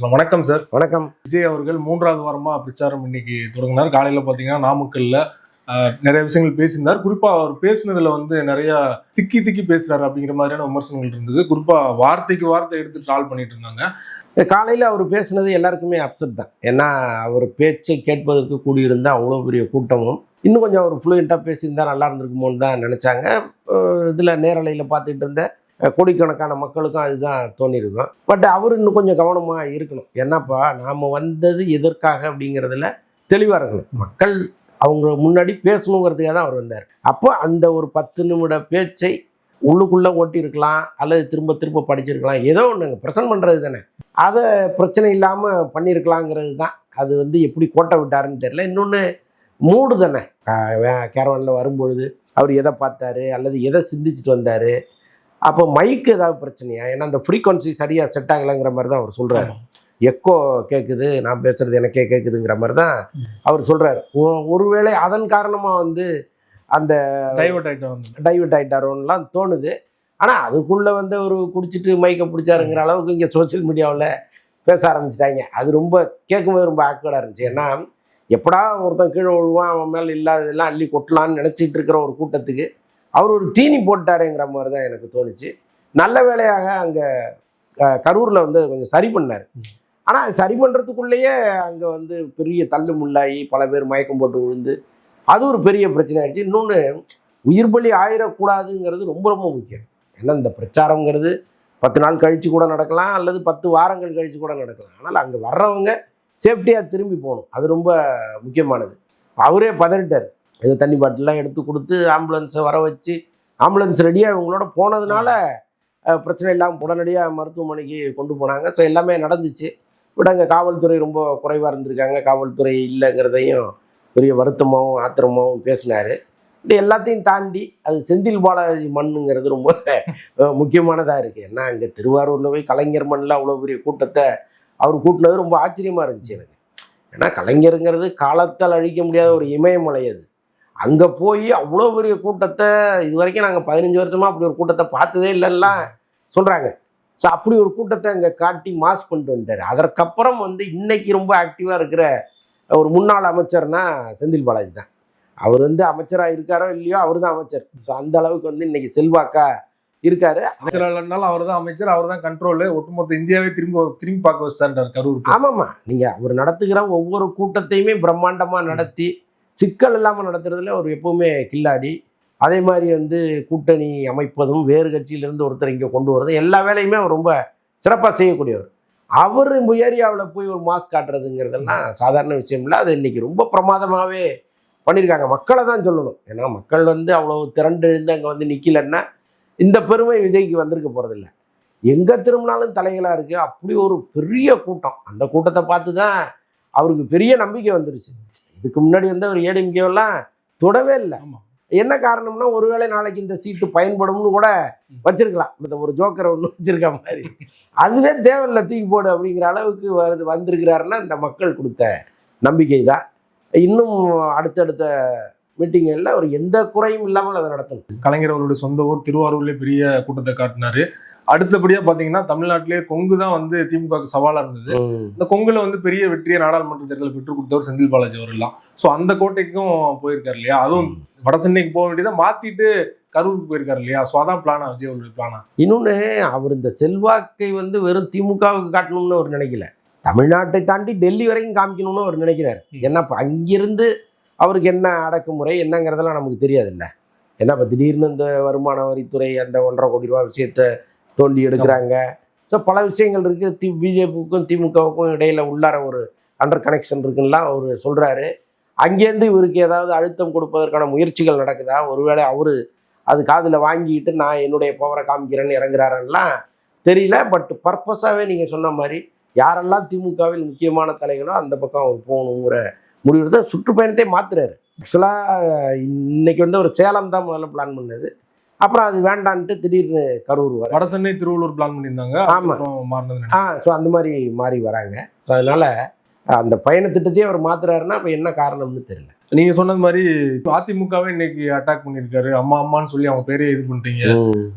வணக்கம் சார் வணக்கம். விஜய் அவர்கள் மூன்றாவது வாரமா பிரச்சாரம் இன்னைக்கு தொடங்கினார். காலையில பாத்தீங்கன்னா நாமக்கல்ல நிறைய விஷயங்கள் பேசியிருந்தார். குறிப்பா அவர் பேசினதுல வந்து நிறைய திக்கி திக்கி பேசுறாரு அப்படிங்கிற மாதிரியான விமர்சனங்கள் இருந்தது. குறிப்பா வார்த்தைக்கு வார்த்தை எடுத்து ட்ரால் பண்ணிட்டு இருந்தாங்க. காலையில் அவர் பேசுனது எல்லாருக்குமே அப்செட் தான். ஏன்னா அவர் பேச்சை கேட்பதற்கு கூடியிருந்த அவ்வளோ பெரிய கூட்டமும் இன்னும் கொஞ்சம் அவர் ஃப்ளூயண்ட்டாக பேசியிருந்தா நல்லா இருந்திருக்குமோன்னு தான் நினச்சாங்க. இதில் நேரலையில் பார்த்துட்டு இருந்த அஹ், கோடிக்கணக்கான மக்களுக்கும் அதுதான் தோணியிருக்கும் பட் அவர் இன்னும் கொஞ்சம் கவனமாக இருக்கணும். என்னப்பா நாம் வந்தது எதற்காக அப்படிங்கிறதுல தெளிவாக இருக்கணும். மக்கள் அவங்க முன்னாடி பேசணுங்கிறதுக்காக தான் அவர் வந்தார். அப்போ அந்த ஒரு பத்து நிமிட பேச்சை உள்ளுக்குள்ளே ஓட்டியிருக்கலாம் அல்லது திரும்ப திரும்ப படிச்சிருக்கலாம். ஏதோ ஒன்றுங்க ப்ரெசென்ட் பண்ணுறது தானே. அதை பிரச்சனை இல்லாமல் பண்ணியிருக்கலாங்கிறது தான். அது வந்து எப்படி கோட்டை விட்டாருன்னு தெரியல. இன்னொன்று மூடு தானே. கேரவனில் வரும்பொழுது அவர் எதை பார்த்தாரு அல்லது எதை சிந்திச்சுட்டு வந்தார் அப்போ மைக்கு ஏதாவது பிரச்சனையா? ஏன்னா அந்த ஃப்ரீக்வன்சி சரியாக செட் ஆகலைங்கிற மாதிரி தான் அவர் சொல்கிறாரு எக்கோ கேட்குது நான் பேசுறது எனக்கே கேட்குதுங்கிற மாதிரி தான் அவர் சொல்கிறாரு ஒருவேளை அதன் காரணமாக வந்து அந்த டைவர்ட் ஆகிட்டாரோன்னெலாம் தோணுது. ஆனால் அதுக்குள்ளே வந்து ஒரு குடிச்சிட்டு மைக்கை பிடிச்சாருங்கிற அளவுக்கு இங்கே சோஷியல் மீடியாவில் பேச ஆரம்பிச்சிட்டாங்க. அது ரொம்ப கேட்கும்போது ரொம்ப ஆக்வர்டாக இருந்துச்சு. ஏன்னா எப்படா ஒருத்தன் கீழே விழுவான் அவன் மேலே இல்லாததெல்லாம் அள்ளி கொட்டலான்னு நினச்சிட்டு இருக்கிற ஒரு கூட்டத்துக்கு அவர் ஒரு தீனி போட்டாருங்கிற மாதிரி தான் எனக்கு தோணுச்சு. நல்ல வேலையாக அங்கே கரூரில் வந்து அதை கொஞ்சம் சரி பண்ணார். ஆனால் சரி பண்ணுறதுக்குள்ளேயே அங்கே வந்து பெரிய தள்ளு முள்ளாகி பல பேர் மயக்கம் போட்டு விழுந்து அது ஒரு பெரிய பிரச்சனை ஆயிடுச்சு. இன்னொன்று உயிர் பலி ஆயிடக்கூடாதுங்கிறது ரொம்ப ரொம்ப முக்கியம். ஏன்னா இந்த பிரச்சாரங்கிறது பத்து நாள் கழித்து கூட நடக்கலாம் அல்லது பத்து வாரங்கள் கழித்து கூட நடக்கலாம். ஆனால் அங்கே வர்றவங்க சேஃப்டியாக திரும்பி போகணும். அது ரொம்ப முக்கியமானது. அவரே பதறிட்டார். இது தண்ணி பாட்டிலாம் எடுத்து கொடுத்து ஆம்புலன்ஸை வர வச்சு ஆம்புலன்ஸ் ரெடியாக இவங்களோட போனதுனால பிரச்சனை இல்லாமல் உடனடியாக மருத்துவமனைக்கு கொண்டு போனாங்க. ஸோ எல்லாமே நடந்துச்சு. பட் அங்கே காவல்துறை ரொம்ப குறைவாக இருந்திருக்காங்க. காவல்துறை இல்லைங்கிறதையும் பெரிய வருத்தமாகவும் ஆத்திரமாகவும் பேசினார். இப்படி எல்லாத்தையும் தாண்டி அது செந்தில் பாலாஜி மண்ணுங்கிறது ரொம்ப முக்கியமானதாக இருக்குது ஏன்னா அங்கே திருவாரூரில் போய் கலைஞர் மண்ணில் அவ்வளோ பெரிய கூட்டத்தை அவர் கூட்டினது ரொம்ப ஆச்சரியமாக இருந்துச்சு எனக்கு. ஏன்னா கலைஞருங்கிறது காலத்தால் அழிக்க முடியாத ஒரு இமயமலை அது. அங்கே போய் அவ்வளோ பெரிய கூட்டத்தை இது வரைக்கும் நாங்கள் பதினஞ்சு வருஷமாக அப்படி ஒரு கூட்டத்தை பார்த்ததே இல்லைல்லாம் சொல்கிறாங்க ஸோ அப்படி ஒரு கூட்டத்தை அங்கே காட்டி மாஸ் பண்ணிட்டு வந்துட்டார். அதற்கப்புறம் வந்து இன்னைக்கு ரொம்ப ஆக்டிவாக இருக்கிற ஒரு முன்னாள் அமைச்சர்னா செந்தில் பாலாஜி தான். அவர் வந்து அமைச்சராக இருக்காரோ இல்லையோ அவர் தான் அமைச்சர். ஸோ அந்த அளவுக்கு வந்து இன்னைக்கு செல்வாக்கா இருக்காரு. அமைச்சர் இல்லைனாலும் அவர் தான் அமைச்சர் அவர் தான் கண்ட்ரோல் ஒட்டுமொத்த இந்தியாவே திரும்ப திரும்பி பார்க்க வச்சிட்டார் கரூர் ஆமாம்மா. நீங்கள் அவர் நடத்துகிற ஒவ்வொரு கூட்டத்தையுமே பிரம்மாண்டமாக நடத்தி சிக்கல் இல்லாமல் நடத்துறதுல அவர் எப்பவுமே கில்லாடி. அதே மாதிரி வந்து கூட்டணி அமைப்பதும் வேறு கட்சியிலிருந்து ஒருத்தர் இங்கே கொண்டு வரதும் எல்லா வேலையுமே அவர் ரொம்ப சிறப்பாக செய்யக்கூடியவர். அவர் ஏரியாவில் போய் ஒரு மாஸ்க் காட்டுறதுங்கிறதெல்லாம் சாதாரண விஷயம் இல்லை. அது இன்னைக்கு ரொம்ப பிரமாதமாகவே பண்ணியிருக்காங்க மக்களை தான் சொல்லணும். ஏன்னா மக்கள் வந்து அவ்வளோ திரண்டு எழுந்து அங்கே வந்து நிற்கலன்னா இந்த பெருமை விஜய்க்கு வந்திருக்க போகிறதில்ல எங்கே திரும்பினாலும் தலைகளாக இருக்குது அப்படி ஒரு பெரிய கூட்டம். அந்த கூட்டத்தை பார்த்து தான் அவருக்கு பெரிய நம்பிக்கை வந்துருச்சு. இதுக்கு முன்னாடி வந்து அவர் ஏடிஎம்கேவெல்லாம் தொடவே இல்லை. என்ன காரணம்னா ஒருவேளை நாளைக்கு இந்த சீட்டு பயன்படும்னு கூட வச்சிருக்கலாம். இந்த ஒரு ஜோக்கரை ஒன்று வச்சிருக்க மாதிரி. அதுவே தேவையில்ல தூக்கி போடு அப்படிங்கிற அளவுக்கு வருது வந்திருக்கிறாருன்னா இந்த மக்கள் கொடுத்த நம்பிக்கை தான். இன்னும் அடுத்தடுத்த மீட்டிங்களில் ஒரு எந்த குறையும் இல்லாமல் அதை நடத்தணும். கலைஞர் அவருடைய சொந்த ஊர் திருவாரூர்லயே பெரிய கூட்டத்தை காட்டினாரு. அடுத்தபடியா பாத்தீங்கன்னா தமிழ்நாட்டிலேயே கொங்கு தான் வந்து திமுகவுக்கு சவாலா இருந்தது. இந்த கொங்குல வந்து பெரிய வெற்றியை நாடாளுமன்ற தேர்தலில் பெற்றுக் கொடுத்தவர் செந்தில் பாலாஜி அவர்லாம் ஸோ அந்த கோட்டைக்கும் போயிருக்காரு இல்லையா? அதுவும் வட சென்னைக்கு போக வேண்டியதை மாத்திட்டு கரூருக்கு போயிருக்காரு இல்லையா? ஸோ அதான் பிளானா விஜய் அவருடைய பிளானா இன்னொன்று அவர் இந்த செல்வாக்கை வந்து வெறும் திமுகவுக்கு காட்டணும்னு அவர் நினைக்கல. தமிழ்நாட்டை தாண்டி டெல்லி வரைக்கும் காமிக்கணும்னு அவர் நினைக்கிறார். ஏன்னா இப்போ அங்கிருந்து அவருக்கு என்ன அடக்குமுறை என்னங்கிறதெல்லாம் நமக்கு தெரியாதுல்ல. ஏன்னா இப்போ திடீர்னு இந்த வருமான வரித்துறை அந்த ஒன்றரை கோடி ரூபா விஷயத்த தோண்டி எடுக்கிறாங்க. ஸோ பல விஷயங்கள் இருக்குது தி பிஜேபிக்கும் திமுகவுக்கும் இடையில உள்ளார ஒரு அண்டர் கனெக்ஷன் இருக்குன்னா அவர் சொல்கிறாரு அங்கேருந்து இவருக்கு ஏதாவது அழுத்தம் கொடுப்பதற்கான முயற்சிகள் நடக்குதா? ஒருவேளை அவர் அது காதில் வாங்கிட்டு நான் என்னுடைய பவரை காமிக்கிறேன்னு இறங்குறாருலாம் தெரியல. பட் பர்பஸாகவே நீங்கள் சொன்ன மாதிரி யாரெல்லாம் திமுகவில் முக்கியமான தலைகளோ அந்த பக்கம் அவர் போகணுங்கிற முடிவு தான் சுற்றுப்பயணத்தை மாத்துறாரு. ஆக்சுவலாக இன்னைக்கு வந்து ஒரு சேலம் தான் முதல்ல பிளான் பண்ணது. அப்புறம் அது வேண்டான்ட்டு திடீர்னு கரூர் வர. வட சென்னை திருவள்ளூர் பிளான் பண்ணியிருந்தாங்க. ஆமா. அப்புறம் மாறினது ஆ ஸோ அந்த மாதிரி மாறி வராங்க. ஸோ அதனால அந்த பயண திட்டத்தையே அவர் மாத்துறாருன்னா அப்போ என்ன காரணம்னு தெரியல. நீங்க சொன்னது மாதிரி அதிமுகவே இன்னைக்கு அட்டாக் பண்ணிருக்காரு அம்மா அம்மான்னு சொல்லி அவங்க பேரே இது பண்ணிட்டீங்க.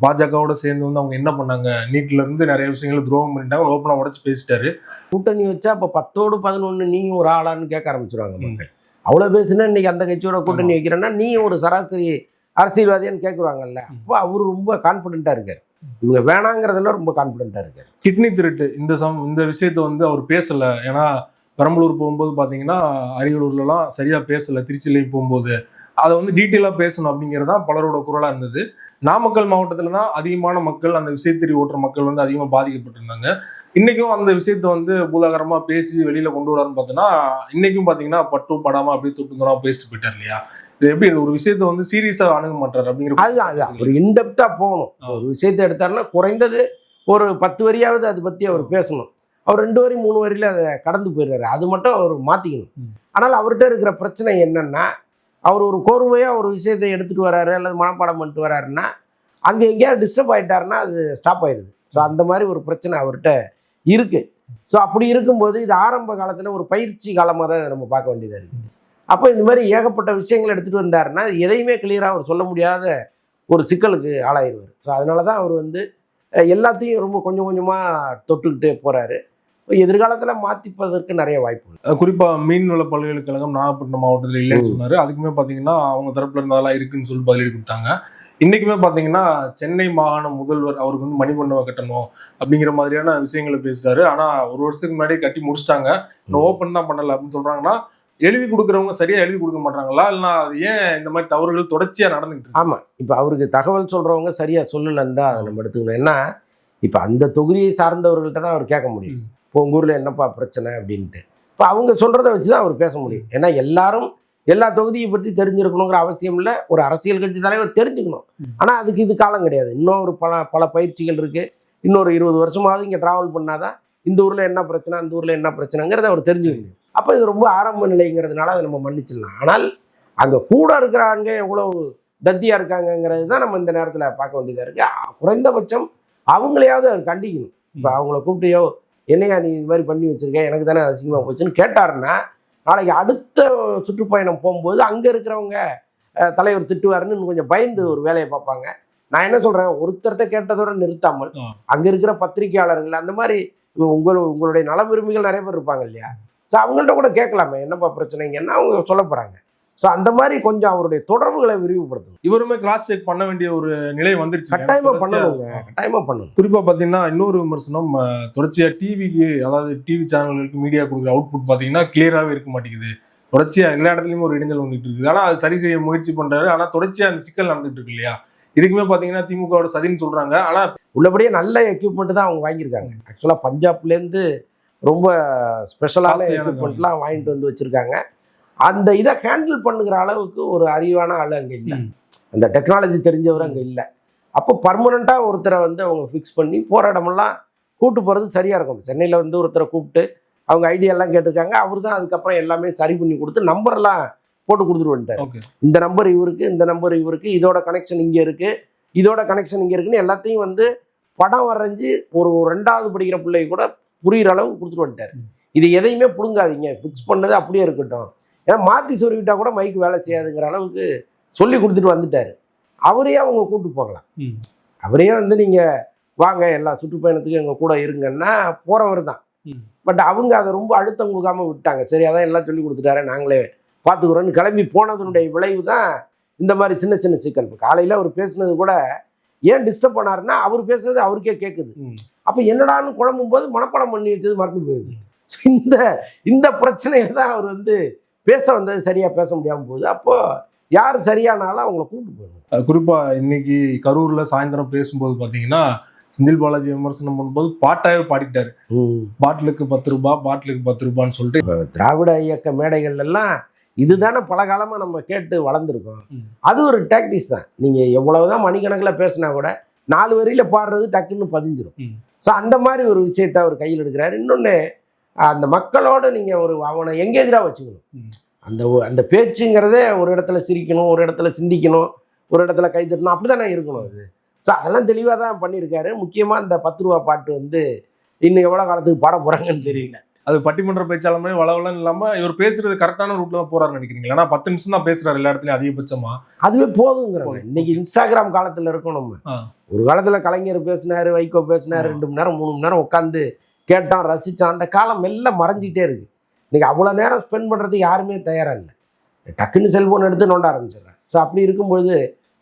பாஜகவோட சேர்ந்து வந்து அவங்க என்ன பண்ணாங்க? நீட்ல இருந்து நிறைய விஷயங்களை துரோகம் பண்ணிட்டாங்க. ஓப்பனா உடைச்சு பேசிட்டாரு. கூட்டணி வச்சா அப்ப பத்தோடு பதினொன்னு நீங்க ஒரு ஆளான்னு கேட்க ஆரம்பிச்சிருவாங்க மக்கள். அவ்வளவு பேசுனா இன்னைக்கு அந்த கட்சியோட கூட்டணி வைக்கிறேன்னா நீ ஒரு சராசரி அரசியல்வாதியான்னு கேட்குறாங்கல்ல அப்போ அவரு ரொம்ப கான்பிடென்ட்டா இருக்காரு. இவங்க வேணாங்கிறதுல ரொம்ப கான்பிடென்ட்டா இருக்காரு. கிட்னி திருட்டு. இந்த சம் இந்த விஷயத்த வந்து அவர் பேசல. ஏன்னா பெரம்பலூர் போகும்போது பாத்தீங்கன்னா அரியலூர்லலாம் சரியா பேசல. திருச்சிலையும் போகும்போது. அதை வந்து டீட்டெயிலாக பேசணும் அப்படிங்கிறது தான் பலரோட குரலா இருந்தது. நாமக்கல் மாவட்டத்துல தான் அதிகமான மக்கள் அந்த விஷயத்திரி ஓட்டுற மக்கள் வந்து அதிகமாக பாதிக்கப்பட்டிருந்தாங்க. இன்னைக்கும் அந்த விஷயத்த வந்து பூதாகரமா பேசி வெளியில கொண்டு வராருன்னு பார்த்தோன்னா இன்னைக்கும் பாத்தீங்கன்னா பட்டும் படாம அப்படியே தொட்டுங்கிறா பேசிட்டு போயிட்டார் இல்லையா? எப்படி ஒரு விஷயத்த வந்து சீரியஸா அணுக மாட்டாரு அப்படிங்கிற அதுதான் அதுதான். ஒரு இன்டெப்தா போகணும். ஒரு விஷயத்தை எடுத்தாருன்னா குறைந்தது ஒரு பத்து வரியாவது அதை பத்தி அவர் பேசணும். அவர் ரெண்டு வரி மூணு வரியில அதை கடந்து போயிடுறாரு. அது மட்டும் அவர் மாத்திக்கணும். ம். ஆனால் அவர்கிட்ட இருக்கிற பிரச்சனை என்னன்னா அவர் ஒரு கோர்வையா ஒரு விஷயத்தை எடுத்துட்டு வராரு அல்லது மனப்பாடம் பண்ணிட்டு வராருன்னா அங்க எங்கேயாவது டிஸ்டர்ப் ஆயிட்டாருன்னா அது ஸ்டாப் ஆயிடுது. ஸோ அந்த மாதிரி ஒரு பிரச்சனை அவர்கிட்ட இருக்கு. ஸோ அப்படி இருக்கும்போது இது ஆரம்ப காலத்துல ஒரு பயிற்சி காலமாக தான் நம்ம பார்க்க வேண்டியதா இருக்கு. அப்போ இந்த மாதிரி ஏகப்பட்ட விஷயங்கள் எடுத்துட்டு வந்தாருன்னா எதையுமே கிளியராக அவர் சொல்ல முடியாத ஒரு சிக்கலுக்கு ஆளாயிருவார். ஸோ அதனால தான் அவர் வந்து எல்லாத்தையும் ரொம்ப கொஞ்சம் கொஞ்சமாக தொட்டுக்கிட்டே போறாரு. எதிர்காலத்தில் மாற்றிப்பதற்கு நிறைய வாய்ப்பு அஹ் குறிப்பா மீன்வள பல்கலைக்கழகம் நாகப்பட்டினம் மாவட்டத்தில் இல்லைன்னு சொன்னாரு. அதுக்குமே பாத்தீங்கன்னா அவங்க தரப்புல இருந்து அதெல்லாம் இருக்குன்னு சொல்லி பதிலடி கொடுத்தாங்க. இன்னைக்குமே பாத்தீங்கன்னா சென்னை மாகாண முதல்வர் அவருக்கு வந்து மணிமண்டபம் கட்டணும் அப்படிங்கிற மாதிரியான விஷயங்களை பேசுறாரு. ஆனா ஒரு வருஷத்துக்கு முன்னாடி கட்டி முடிச்சிட்டாங்க. இன்னும் ஓப்பன் தான் பண்ணல அப்படின்னு சொல்றாங்கன்னா எழுதி கொடுக்குறவங்க சரியா எழுதி கொடுக்க மாட்டாங்களா இல்லைன்னா அது ஏன் இந்த மாதிரி தவறுகள் தொடர்ச்சியா நடந்துகிட்டு ஆமாம் இப்போ அவருக்கு தகவல் சொல்கிறவங்க சரியாக சொல்லலைன்னு தான் அதை நம்ம எடுத்துக்கணும். ஏன்னா இப்போ அந்த தொகுதியை சார்ந்தவர்கள்ட்ட தான் அவர் கேட்க முடியும். இப்போ உங்கள் ஊரில் என்னப்பா பிரச்சனை அப்படின்ட்டு. இப்போ அவங்க சொல்கிறத வச்சு தான் அவர் பேச முடியும். ஏன்னா எல்லாரும் எல்லா தொகுதியை பற்றி தெரிஞ்சிருக்கணுங்கிற அவசியம் இல்லை. ஒரு அரசியல் கட்சி தலைவர் தெரிஞ்சுக்கணும். ஆனால் அதுக்கு இது காலம் கிடையாது. இன்னும் ஒரு பல பல பயிற்சிகள் இருக்குது இன்னொரு இருபது வருஷமாவது இங்கே ட்ராவல் பண்ணாதான் இந்த ஊரில் என்ன பிரச்சனை அந்த ஊரில் என்ன பிரச்சனைங்கிறத அவர் தெரிஞ்சுக்க முடியும். அப்போ இது ரொம்ப ஆரம்ப நிலைங்கிறதுனால அதை நம்ம மன்னிச்சிடலாம். ஆனால் அங்கே கூட இருக்கிறாங்க எவ்வளவு தத்தியா இருக்காங்கங்கிறது தான் நம்ம இந்த நேரத்தில் பார்க்க வேண்டியதாக இருக்கு. அ- குறைந்தபட்சம் அவங்களையாவது கண்டிக்கணும். இப்போ அவங்கள கூப்பிட்டு யோ என்னையா நீ இது மாதிரி பண்ணி வச்சிருக்க எனக்கு தானே அசிங்கமாக போச்சுன்னு கேட்டாருன்னா நாளைக்கு அடுத்த சுற்றுப்பயணம் போகும்போது அங்கே இருக்கிறவங்க தலைவர் திட்டுவாருன்னு கொஞ்சம் பயந்து ஒரு வேலையை பார்ப்பாங்க. நான் என்ன சொல்றேன் ஒருத்தர்கிட்ட கேட்டதோட நிறுத்தாமல். அங்க இருக்கிற பத்திரிகையாளர்கள் அந்த மாதிரி உங்கள் உங்களுடைய நல விரும்பிகள் நிறைய பேர் இருப்பாங்க இல்லையா? ஸோ அவங்கள்ட்ட கூட கேட்கலாமே என்னப்பா பிரச்சனைங்கன்னா அவங்க சொல்ல போறாங்க? ஸோ அந்த மாதிரி கொஞ்சம் அவருடைய தொடர்புகளை விரிவுபடுத்தணும் இவருமே கிராஸ் செக் பண்ண வேண்டிய ஒரு நிலை வந்துருச்சு. கட்டாயமா தொடர்ச்சியா- பண்ணணுங்க கட்டாயமா பண்ணணும். குறிப்பா பாத்தீங்கன்னா இன்னொரு விமர்சனம் அஹ், தொடர்ச்சியா டிவிக்கு அதாவது டிவி சேனல்களுக்கு மீடியா கொடுக்குற அவுட்புட் பாத்தீங்கன்னா கிளியராகவே இருக்க மாட்டேங்குது. தொடர்ச்சியா எல்லா இடத்துலயுமே ஒரு இடைஞ்சல் வந்துட்டு இருக்குது. ஆனா அது சரி செய்ய முயற்சி பண்றாரு. ஆனா தொடர்ச்சியா அந்த சிக்கல் நடந்துட்டு இருக்கு இல்லையா? இதுக்குமே பாத்தீங்கன்னா திமுகவோட சதின்னு சொல்றாங்க. ஆனா உள்ளபடியே நல்ல எக்யூப்மெண்ட் தான் அவங்க வாங்கியிருக்காங்க. ஆக்சுவலாக பஞ்சாப்லேருந்து ரொம்ப ஸ்பெஷலான எக்யூப்மெண்ட்லாம் வாங்கிட்டு வந்து வச்சிருக்காங்க. அந்த இதை ஹேண்டில் பண்ணுகிற அளவுக்கு ஒரு அறிவான ஆள் அங்கே இல்லை. அந்த டெக்னாலஜி தெரிஞ்சவர் அங்கே இல்லை. அப்போ பர்மனண்ட்டாக ஒருத்தரை வந்து அவங்க ஃபிக்ஸ் பண்ணி போகிற இடமெல்லாம் கூட்டு போகிறது சரியாக இருக்கும். சென்னையில் வந்து ஒருத்தரை கூப்பிட்டு அவங்க ஐடியாலாம் கேட்டிருக்காங்க. அவர் தான் அதுக்கப்புறம் எல்லாமே சரி பண்ணி கொடுத்து நம்பரெல்லாம் போட்டு ஓகே. இந்த நம்பர் இவருக்கு இந்த நம்பர் இவருக்கு இதோட கனெக்ஷன் இங்கே இருக்கு இதோட கனெக்ஷன் இங்கே இருக்குன்னு எல்லாத்தையும் வந்து படம் வரைஞ்சி ஒரு ஒரு ரெண்டாவது படிக்கிற பிள்ளை கூட புரியுற அளவுக்கு கொடுத்துட்டு வந்துட்டார். இது எதையுமே பிடுங்காதீங்க. ஃபிக்ஸ் பண்ணது அப்படியே இருக்கட்டும். ஏன்னா மாற்றி சொருவிட்டா கூட மைக்கு வேலை செய்யாதுங்கிற அளவுக்கு சொல்லி கொடுத்துட்டு வந்துட்டார். அவரையே அவங்க கூட்டு போகலாம். ம். அவரே வந்து நீங்கள் வாங்க எல்லா சுற்றுப்பயணத்துக்கும் எங்கள் கூட இருங்கன்னா போகிறவர் தான். பட் அவங்க அதை ரொம்ப அழுத்தம் கொடுக்காம விட்டாங்க. சரி அதான் எல்லாம் சொல்லி கொடுத்துட்டாரு நாங்களே பார்த்துக்குறோன்னு கிளம்பி போனதனுடைய விளைவு தான் இந்த மாதிரி சின்ன சின்ன சிக்கல். காலையில் அவர் பேசுனது கூட ஏன் டிஸ்டர்ப் பண்ணாருன்னா அவர் பேசுறது அவருக்கே கேட்குது. அப்போ என்னடான்னு குழம்பும் போது மனப்பாடம் பண்ணி வச்சது மறந்து போயிடுது. இந்த இந்த பிரச்சனையை தான் அவர் வந்து பேச வந்தது சரியாக பேச முடியாமல் போகுது. அப்போ யார் சரியானாலும் அவங்கள கூப்பிட்டு போயிடணும் அஹ் குறிப்பா இன்னைக்கு கரூர்ல சாயந்தரம் பேசும்போது பாத்தீங்கன்னா செந்தில் பாலாஜி விமர்சனம் பண்ணும்போது பாட்டாவே பாடிட்டாரு பாட்டிலுக்கு பத்து ரூபாய் பாட்டிலுக்கு பத்து ரூபான்னு சொல்லிட்டு. இப்போ திராவிட இயக்க மேடைகள் எல்லாம் இதுதானே பல காலமா நம்ம கேட்டு வளர்ந்துருக்கோம். அது ஒரு டாக்டிஸ் தான். நீங்க எவ்வளவுதான் மணிக்கணக்கில் பேசினா கூட நாலு வரியில பாடுறது டக்குன்னு பதிஞ்சிரும். ம். ஸோ அந்த மாதிரி ஒரு விஷயத்த அவர் கையில் எடுக்கிறாரு. இன்னொன்று அந்த மக்களோட நீங்க ஒரு அவனை எங்கேஜாக வச்சுக்கணும். அந்த அந்த பேச்சுங்கிறதே ஒரு இடத்துல சிரிக்கணும் ஒரு இடத்துல சிந்திக்கணும் ஒரு இடத்துல கைதட்டணும் அப்படிதானே இருக்கணும் அது. ஸோ அதெல்லாம் தெளிவாக தான் பண்ணியிருக்காரு. முக்கியமாக இந்த பத்து ரூபா பாட்டு வந்து இன்னும் எவ்வளோ காலத்துக்கு பாட போகிறாங்கன்னு தெரியல. அது பட்டிமன்ற பேச்சாளர் மாதிரி வளவலன்னு இல்லாம இவர் பேசுறது கரெக்டான ரூட்ல தான் போறாருன்னு நினைக்கிறீங்களா? ஏன்னா பத்து நிமிஷம் தான் பேசுறாரு எல்லா இடத்துலயும் அதிகபட்சமா. அதுவே போதுங்கிறவங்க. போதும். இன்னைக்கு இன்ஸ்டாகிராம் காலத்துல இருக்கோம் நம்ம. ஆ. ஒரு காலத்துல கலைஞர் பேசினாரு வைகோ பேசினாரு. ரெண்டு மணி நேரம் மூணு மணி நேரம் உட்காந்து கேட்டோம் ரசிச்சோம் அந்த காலம் எல்லாம் மறைஞ்சிட்டே இருக்கு. இன்னைக்கு அவ்வளவு நேரம் ஸ்பெண்ட் பண்றதுக்கு யாருமே தயாரா இல்லை. டக்குன்னு செல்போன் எடுத்து நோண்ட ஆரம்பிச்சிடுறேன் ஸோ அப்படி இருக்கும்பொழுது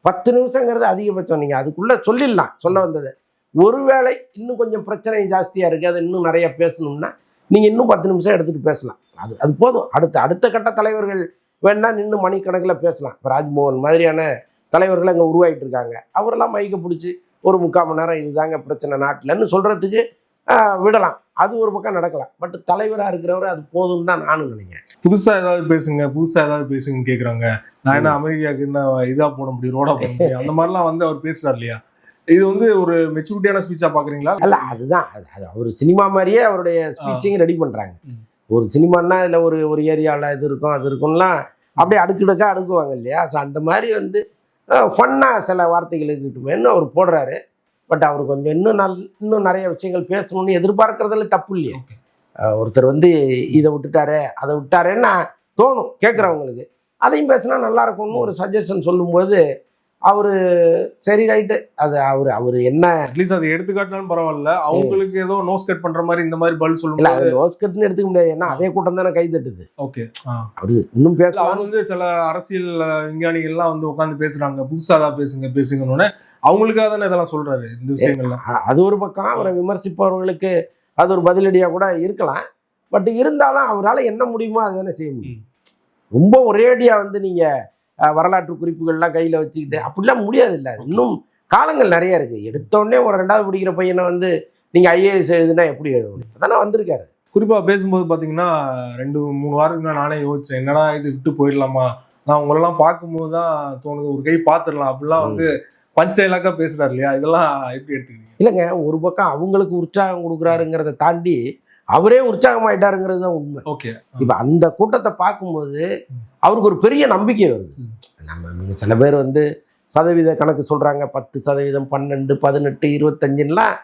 பத்து நிமிஷங்கிறது அதிகபட்சம். நீங்க அதுக்குள்ள சொல்லிடலாம். சொல்ல வந்தது. ஒருவேளை இன்னும் கொஞ்சம் பிரச்சனை ஜாஸ்தியா இருக்கு. அதை இன்னும் நிறைய பேசணும்னா நீங்க இன்னும் பத்து நிமிஷம் எடுத்துட்டு பேசலாம். அது அது போதும். அடுத்த அடுத்த கட்ட தலைவர்கள் வேணா நின்று மணிக்கணக்கில் பேசலாம். இப்போ ராஜ்மோகன் மாதிரியான தலைவர்கள் அங்கே உருவாகிட்டு இருக்காங்க. அவரெல்லாம் மைக்க பிடிச்சி ஒரு முக்கால் மணி நேரம் இதுதாங்க பிரச்சனை நாட்டிலன்னு சொல்கிறதுக்கு விடலாம். அது ஒரு பக்கம் நடக்கலாம். பட் தலைவராக இருக்கிறவர் அது போதும்னு தான் நானும் நினைக்கிறேன். புதுசா ஏதாவது பேசுங்க புதுசா ஏதாவது பேசுங்க கேக்குறாங்க. நான் என்ன அமெரிக்காவுக்கு என்ன இதா போட முடியும் ரோடா போட முடியும்? அந்த மாதிரிலாம் வந்து அவர் பேசுறாரு இல்லையா? இது வந்து ஒரு மெச்சூரிட்டியான ஸ்பீச்சா பாக்குறீங்களா? அல்ல அதுதான். அது அது அவர் சினிமா மாதிரியே அவருடைய ஸ்பீச்சிங் ரெடி பண்ணுறாங்க ம். ஒரு சினிமான்னா இதில் ஒரு ஒரு ஏரியாவில் இது இருக்கும் அது இருக்கும்லாம் அப்படியே அடுக்கடுக்கா அடுக்குவாங்க இல்லையா? ஸோ அந்த மாதிரி வந்து ஃபன்னாக சில வார்த்தைகள் இருக்கட்டுமேன்னு அவர் போடுறாரு. பட் அவர் கொஞ்சம் இன்னும் நல் இன்னும் நிறைய விஷயங்கள் பேசணும்னு எதிர்பார்க்கறதுல தப்பு இல்லையே. ஒருத்தர் வந்து இதை விட்டுட்டாரே அதை விட்டாரேன்னு தோணும் கேட்குறவங்களுக்கு அதையும் பேசினா நல்லா இருக்கும்னு ஒரு சஜஷன் சொல்லும்போது அவர் சரி ரைட்டு அது அவர் அவர் என்ன அட்லீஸ்ட் அதை எடுத்துக்காட்டினாலும் பரவாயில்ல. அவங்களுக்கு ஏதோ நோஸ் கட் பண்ற மாதிரி இந்த மாதிரி பதில் இல்ல சொல்லும் அது நோஸ்கட்னு எடுத்துக்க முடியாது. ஏன்னா அதே கூட்டம் தானே கை தட்டுது. ஓகே அவரு இன்னும் இல்ல, பேசலாம். அவர் வந்து சில அரசியல் விஞ்ஞானிகள்லாம் வந்து உட்காந்து பேசுறாங்க. புதுசா தான் பேசுங்க பேசுங்கன்னு. அவங்களுக்காக தானே இதெல்லாம் சொல்றாரு இந்த விஷயங்கள்லாம். அது ஒரு பக்கம். அவரை விமர்சிப்பவர்களுக்கு அது ஒரு பதிலடியா கூட இருக்கலாம். பட் இருந்தாலும் அவரால் என்ன முடியுமோ அதுதானே செய்ய முடியும். ரொம்ப ஒரேடியா வந்து நீங்க அஹ், வரலாற்று குறிப்புகள்லாம் கையில வச்சுக்கிட்டு அப்படிலாம் முடியாது இல்ல இன்னும் காலங்கள் நிறைய இருக்கு. எடுத்த உடனே ஒரு ரெண்டாவது படிக்கிற பையனை வந்து நீங்க ஐஏஎஸ் எழுதுனா எப்படி எழுத முடியும் இப்பதானே வந்திருக்காரு. குறிப்பா பேசும்போது பாத்தீங்கன்னா ரெண்டு மூணு வாரத்துக்கு நானே யோசிச்சேன் என்னடா இது விட்டு போயிடலாமா? நான் உங்களெல்லாம் பார்க்கும்போது தான் தோணுது ஒரு கை பார்த்துடலாம். அப்படிலாம் வந்து பஞ்ச் டைலாக்கா பேசுறாரு இல்லையா? இதெல்லாம் எப்படி எடுத்துக்கிறீங்க இல்லைங்க ஒரு பக்கம் அவங்களுக்கு உற்சாகம் கொடுக்குறாருங்கிறத தாண்டி அவரே உற்சாகமாயிட்டாருங்கிறது தான் உண்மை. ஓகே. இப்ப அந்த கூட்டத்தை பார்க்கும்போது அவருக்கு ஒரு பெரிய நம்பிக்கை வருது. நம்ம சில பேர் வந்து சதவீத கணக்கு சொல்றாங்க பத்து சதவீதம் பன்னெண்டு பதினெட்டு இருபத்தஞ்சுலாம்.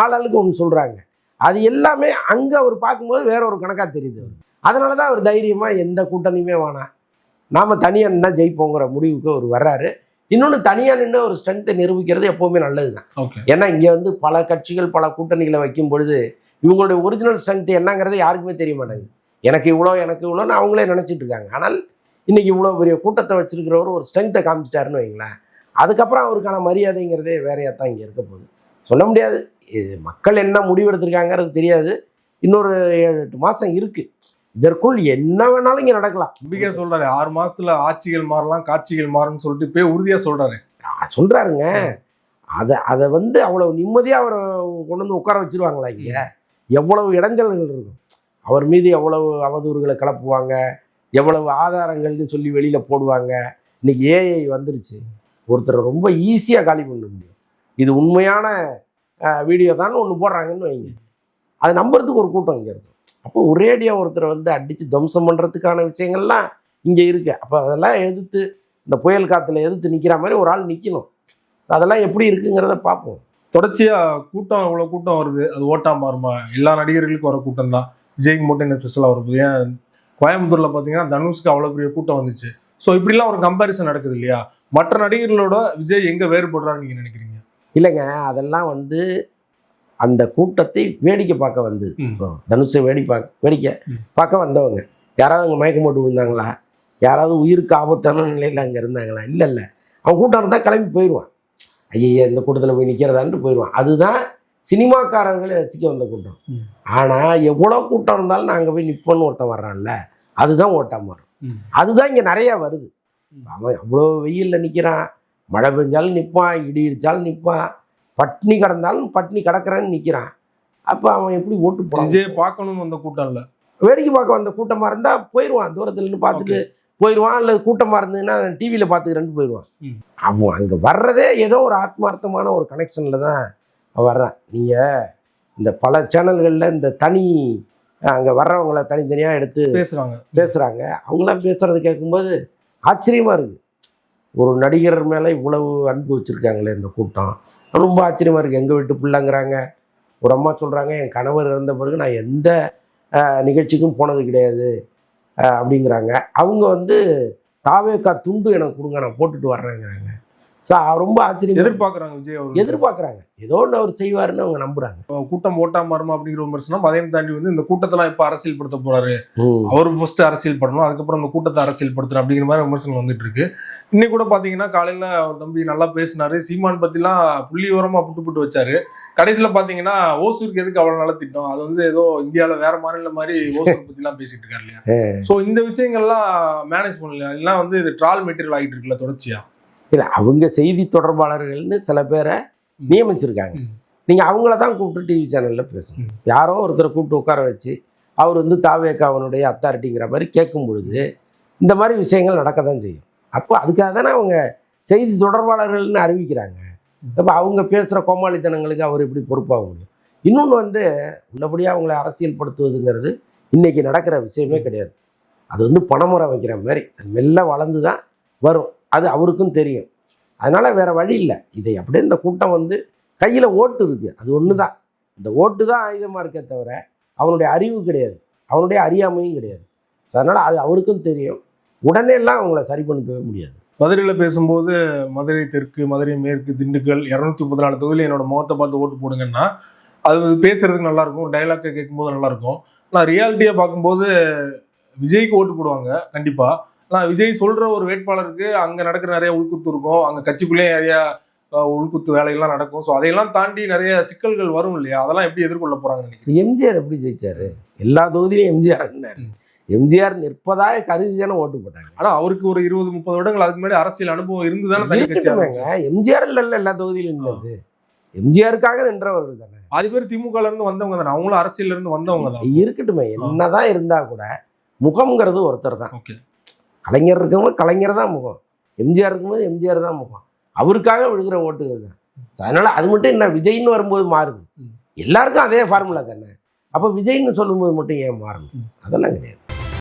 ஆளாளுக்கு ஒன்று சொல்றாங்க. அது எல்லாமே அங்க அவர் பார்க்கும்போது வேற ஒரு கணக்கா தெரியுது அவருக்கு. அதனாலதான் அவர் தைரியமா எந்த கூட்டணியுமே வேணாம். நாம தனியா நின்னா ஜெயிப்போங்கிற முடிவுக்கு அவர் வர்றாரு. இன்னொன்று தனியா நின்று ஒரு ஸ்ட்ரென்த்தை நிரூபிக்கிறது எப்பவுமே நல்லதுதான். ஓகே. ஏன்னா இங்க வந்து பல கட்சிகள் பல கூட்டணிகளை வைக்கும் பொழுது இவங்களுடைய ஒரிஜினல் ஸ்ட்ரென்த் என்னங்கிறது யாருக்குமே தெரிய மாட்டேங்குது எனக்கு இவ்வளோ எனக்கு இவ்வளோன்னு அவங்களே நினைச்சிட்டு இருக்காங்க. ஆனால் இன்னைக்கு இவ்வளோ பெரிய கூட்டத்தை வச்சிருக்கிறவர் ஒரு ஸ்ட்ரென்த்தை காமிச்சிட்டாருன்னு வைங்களேன். அதுக்கப்புறம் அவருக்கான மரியாதைங்கிறதே வேறையா தான் இங்கே இருக்க போகுது. சொல்ல முடியாது. இது மக்கள் என்ன முடிவெடுத்திருக்காங்கிறது தெரியாது. இன்னொரு ஏழு எட்டு மாதம் இருக்கு. இதற்குள் என்ன வேணாலும் இங்கே நடக்கலாம். நம்பிக்கையா சொல்றாரு. ஆறு மாசத்துல ஆட்சிகள் மாறலாம் காட்சிகள் மாறும்னு சொல்லிட்டு போய் உறுதியா சொல்றாரு. ஆ, சொல்றாருங்க. அதை அதை வந்து அவ்வளவு நிம்மதியா அவரை கொண்டு வந்து உட்கார வச்சிருவாங்களா இங்க? எவ்வளவு இடைஞ்சல்கள் இருக்கும். அவர் மீது எவ்வளவு அவதூறுகளை கிளப்புவாங்க எவ்வளவு ஆதாரங்கள்னு சொல்லி வெளியில் போடுவாங்க. இன்னைக்கு ஏஐ வந்துருச்சு. ஒருத்தரை ரொம்ப ஈஸியாக காலி பண்ண முடியும். இது உண்மையான வீடியோ தான் ஒன்று போடுறாங்கன்னு வைங்க. அதை நம்புறதுக்கு ஒரு கூட்டம் இங்கே இருக்கும். அப்போ ஒரேடியாக ஒருத்தரை வந்து அடித்து துவம்சம் பண்ணுறதுக்கான விஷயங்கள்லாம் இங்கே இருக்கு. அப்போ அதெல்லாம் எதிர்த்து இந்த புயல் காற்றுல எதிர்த்து நிற்கிற மாதிரி ஒரு ஆள் நிற்கணும் அதெல்லாம் எப்படி இருக்குங்கிறத பார்ப்போம். தொடர்ச்சியா கூட்டம் இவ்வளவு கூட்டம் வருது? அது ஓட்டா மாறுமா எல்லா நடிகர்களுக்கும் வர கூட்டம் தான் விஜய்க்கு மட்டும் என்ன ஸ்பெஷலா வருது? ஏன் கோயம்புத்தூர்ல பாத்தீங்கன்னா தனுஷ்க்கு அவ்வளவு பெரிய கூட்டம் வந்துச்சு. ஸோ இப்படிலாம் ஒரு கம்பேரிசன் நடக்குது இல்லையா? மற்ற நடிகர்களோட விஜய் எங்க வேறுபடுறான்னு நீங்க நினைக்கிறீங்க? இல்லைங்க அதெல்லாம் வந்து அந்த கூட்டத்தை வேடிக்கை பார்க்க. இப்போ தனுஷை வேடி பார்க்க வேடிக்கை. பார்க்க வந்தவங்க. யாராவது அங்கே மயக்கம் போட்டு விழுந்தாங்களா? யாராவது உயிருக்கு ஆபத்தான நிலையில் அங்கே இருந்தாங்களா? இல்லை இல்லை. அவன் கூட்டம் இருந்தால் கிளம்பி போயிடுவான் ஐயா இந்த கூட்டத்தில் போய் நிற்கிறதான்ட்டு போயிடுவான். அதுதான் சினிமாக்காரர்களை ரசிக்க வந்த கூட்டம். ஆனால் எவ்வளோ கூட்டம் இருந்தாலும் அங்கே போய் நிற்போன்னு ஒருத்தன் வர்றான்ல அதுதான் ஓட்டா மாறும் ம். அதுதான் இங்கே நிறையா வருது. அவன் அவ்வளோ வெயிலில் நிற்கிறான் மழை பெஞ்சாலும் நிற்பான் இடி இடிச்சாலும் நிற்பான் பட்னி கிடந்தாலும் பட்னி கிடக்குறேன்னு நிற்கிறான் அப்போ அவன் எப்படி ஓட்டு போடுவான்? விஜய் பார்க்கணும்னு வந்த கூட்டம் இல்ல. வேடிக்கை பார்க்க வந்த கூட்டமாக இருந்தால் போயிடுவான் தூரத்துல நின்று பார்த்துட்டு போயிடுவான் இல்லை கூட்டமாக இருந்ததுன்னா டிவியில் பார்த்துக்கிறேன்ட்டு போயிடுவான். அவன் அங்கே வர்றதே ஏதோ ஒரு ஆத்மார்த்தமான ஒரு கனெக்ஷனில் தான் வர்றான் நீங்கள் இந்த பல சேனல்களில் இந்த தனி அங்கே வர்றவங்கள தனித்தனியாக எடுத்து பேசுறாங்க. பேசுகிறாங்க அவங்களாம் பேசுகிறத கேட்கும்போது ஆச்சரியமாக இருக்குது ஒரு நடிகர் மேலே இவ்வளவு அன்பு வச்சுருக்காங்களே இந்த கூட்டம். ரொம்ப ஆச்சரியமாக இருக்குது எங்கள் வீட்டு பிள்ளைங்கிறாங்க. ஒரு அம்மா சொல்கிறாங்க என் கணவர் இறந்த பிறகு நான் எந்த நிகழ்ச்சிக்கும் போனது கிடையாது. அப்படிங்கிறாங்க. அவங்க வந்து தாவேக்கா துண்டு எனக்கு கொடுங்க நான் போட்டுட்டு வர்றேங்கிறாங்க. ஸோ ரொம்ப ஆச்சரியம் எதிர்பார்க்கறாங்க விஜய் அவர் எதிர்பார்க்குறாங்க. ஏதோ ஒன்று அவர் செய்வாருன்னு அவங்க நம்புறாங்க. கூட்டம் ஓட்டா மாறுமா அப்படிங்கிற விமர்சனம் அதையும் தாண்டி வந்து இந்த கூட்டத்தெல்லாம் இப்ப அரசியல் படுத்த போறாரு அவர் ஃபர்ஸ்ட் அரசியல் படணும் அதுக்கப்புறம் அந்த கூட்டத்தை அரசியல் படுத்தணும் அப்படிங்கிற மாதிரி விமர்சனம் வந்துட்டு இருக்கு. இன்னைக்கு கூட பாத்தீங்கன்னா காலையில அவர் தம்பி நல்லா பேசினாரு. சீமான் பத்திலாம் புள்ளி ஓரமா புட்டு புட்டு வச்சாரு. கடைசியில பாத்தீங்கன்னா ஓசூருக்கு எதுக்கு அவ்வளவு நல்ல திட்டம்? அது வந்து ஏதோ இந்தியால வேற மாநில மாதிரி ஓசூர் பத்தி எல்லாம் பேசிட்டு இருக்காரு இல்லையா? சோ இந்த விஷயங்கள்லாம் மேனேஜ் பண்ணல எல்லாம் வந்து இது ட்ரால் மெட்டீரியல் ஆகிட்டு இருக்குல்ல தொடர்ச்சியா? இல்லை அவங்க செய்தி தொடர்பாளர்கள்னு சில பேரை நியமிச்சிருக்காங்க. நீங்கள் அவங்கள தான் கூப்பிட்டு டிவி சேனலில் பேசணும். யாரோ ஒருத்தரை கூப்பிட்டு உட்கார வச்சு அவர் வந்து தாவேக்காவனுடைய அத்தாரிட்டிங்கிற மாதிரி கேட்கும் பொழுது இந்த மாதிரி விஷயங்கள் நடக்க தான் செய்யும். அப்போ அதுக்காக தானே அவங்க செய்தி தொடர்பாளர்கள்னு அறிவிக்கிறாங்க. அப்போ அவங்க பேசுகிற கோமாளித்தனங்களுக்கு அவர் எப்படி பொறுப்பாக முடியும்? இன்னொன்று வந்து உள்ளபடியாக அவங்களை அரசியல்படுத்துவதுங்கிறது இன்னைக்கு நடக்கிற விஷயமே கிடையாது. அது வந்து பணமுறை வைக்கிற மாதிரி அது மெல்ல வளர்ந்து தான் வரும். அது அவருக்கும் தெரியும். அதனால் வேற வழி இல்லை. இதை அப்படியே இந்த கூட்டம் வந்து கையில் ஓட்டு இருக்கு. அது ஒன்று தான் இந்த ஓட்டு தான் ஆயுதமாக இருக்கே தவிர அவனுடைய அறிவு கிடையாது. அவனுடைய அறியாமையும் கிடையாது. ஸோ அதனால் அது அவருக்கும் தெரியும். உடனே எல்லாம் அவங்கள சரி பண்ணிக்கவே முடியாது. மதுரையில் பேசும்போது மதுரை தெற்கு மதுரை மேற்கு திண்டுக்கல் இரநூத்தி முப்பத்தி நாலு தொகுதியில் என்னோட முகத்தை பார்த்து ஓட்டு போடுங்கன்னா அது பேசுறதுக்கு நல்லா இருக்கும். டைலாக்கை கேட்கும்போது நல்லா இருக்கும். ஆனால் ரியாலிட்டியாக பார்க்கும்போது விஜய்க்கு ஓட்டு போடுவாங்க கண்டிப்பாக ஆனால் விஜய் சொல்ற ஒரு வேட்பாளருக்கு அங்க நடக்கிற நிறைய உள்குத்து இருக்கும். அங்க கட்சிக்குள்ளேயே நிறைய உள்குத்து வேலைகள்லாம் நடக்கும். ஸோ அதையெல்லாம் தாண்டி நிறைய சிக்கல்கள் வரும் இல்லையா? அதெல்லாம் எப்படி எதிர்கொள்ள போறாங்க நினைக்கிறீங்க? எம்ஜிஆர் எப்படி ஜெயிச்சாரு? எல்லா தொகுதியிலும் எம்ஜிஆர் இருந்தார். எம்ஜிஆர் நிற்பதாக கருதி தானே ஓட்டு போட்டாங்க. ஆனா அவருக்கு ஒரு இருபது முப்பது வருடங்கள் அதுக்கு முன்னாடி அரசியல் அனுபவம் இருந்துதானே தனி எம்ஜிஆர் இல்ல எல்லா தொகுதியிலும் நின்னது எம்ஜிஆருக்காக நின்றவர்கள் தானே. அது பேர் திமுகல இருந்து வந்தவங்க தானே. அவங்களும் அரசியல்ல இருந்து வந்தவங்க தான். இருக்கட்டுமே. என்னதான் இருந்தா கூட முகம்ங்கிறது ஒருத்தர் தான். ஓகே. கலைஞர் இருக்கும்போது கலைஞர் தான் முகம். எம்ஜிஆர் இருக்கும்போது எம்ஜிஆர் தான் முகம். அவருக்காக விழுகிற ஓட்டுகள் தான். அதனால அது மட்டும் என்ன விஜய்னு வரும்போது மாறுது. எல்லாருக்கும் அதே ஃபார்முலா தானே. அப்போ விஜய்னு சொல்லும்போது மட்டும் ஏன் மாறணும்? அதெல்லாம் கிடையாது.